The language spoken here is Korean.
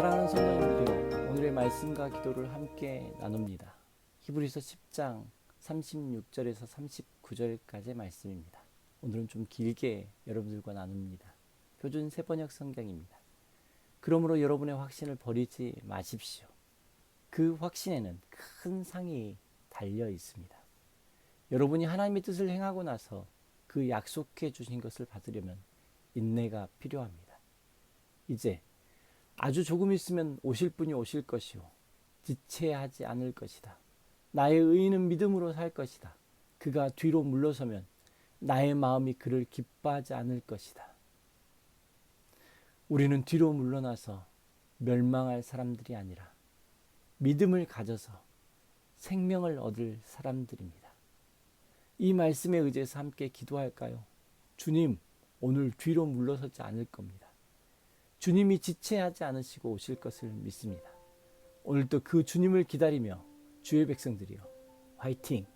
사랑하는 성도님들이여 오늘의 말씀과 기도를 함께 나눕니다. 히브리서 10장 36절에서 39절까지의 말씀입니다. 오늘은 좀 길게 여러분들과 나눕니다. 표준 세번역 성경입니다. 그러므로 여러분의 확신을 버리지 마십시오. 그 확신에는 큰 상이 달려 있습니다. 여러분이 하나님의 뜻을 행하고 나서 그 약속해 주신 것을 받으려면 인내가 필요합니다. 이제 아주 조금 있으면 오실 분이 오실 것이요. 지체하지 않을 것이다. 나의 의인은 믿음으로 살 것이다. 그가 뒤로 물러서면 나의 마음이 그를 기뻐하지 않을 것이다. 우리는 뒤로 물러나서 멸망할 사람들이 아니라 믿음을 가져서 생명을 얻을 사람들입니다. 이 말씀에 의지해서 함께 기도할까요? 주님, 오늘 뒤로 물러서지 않을 겁니다. 주님이 지체하지 않으시고 오실 것을 믿습니다. 오늘도 그 주님을 기다리며 주의 백성들이여 화이팅!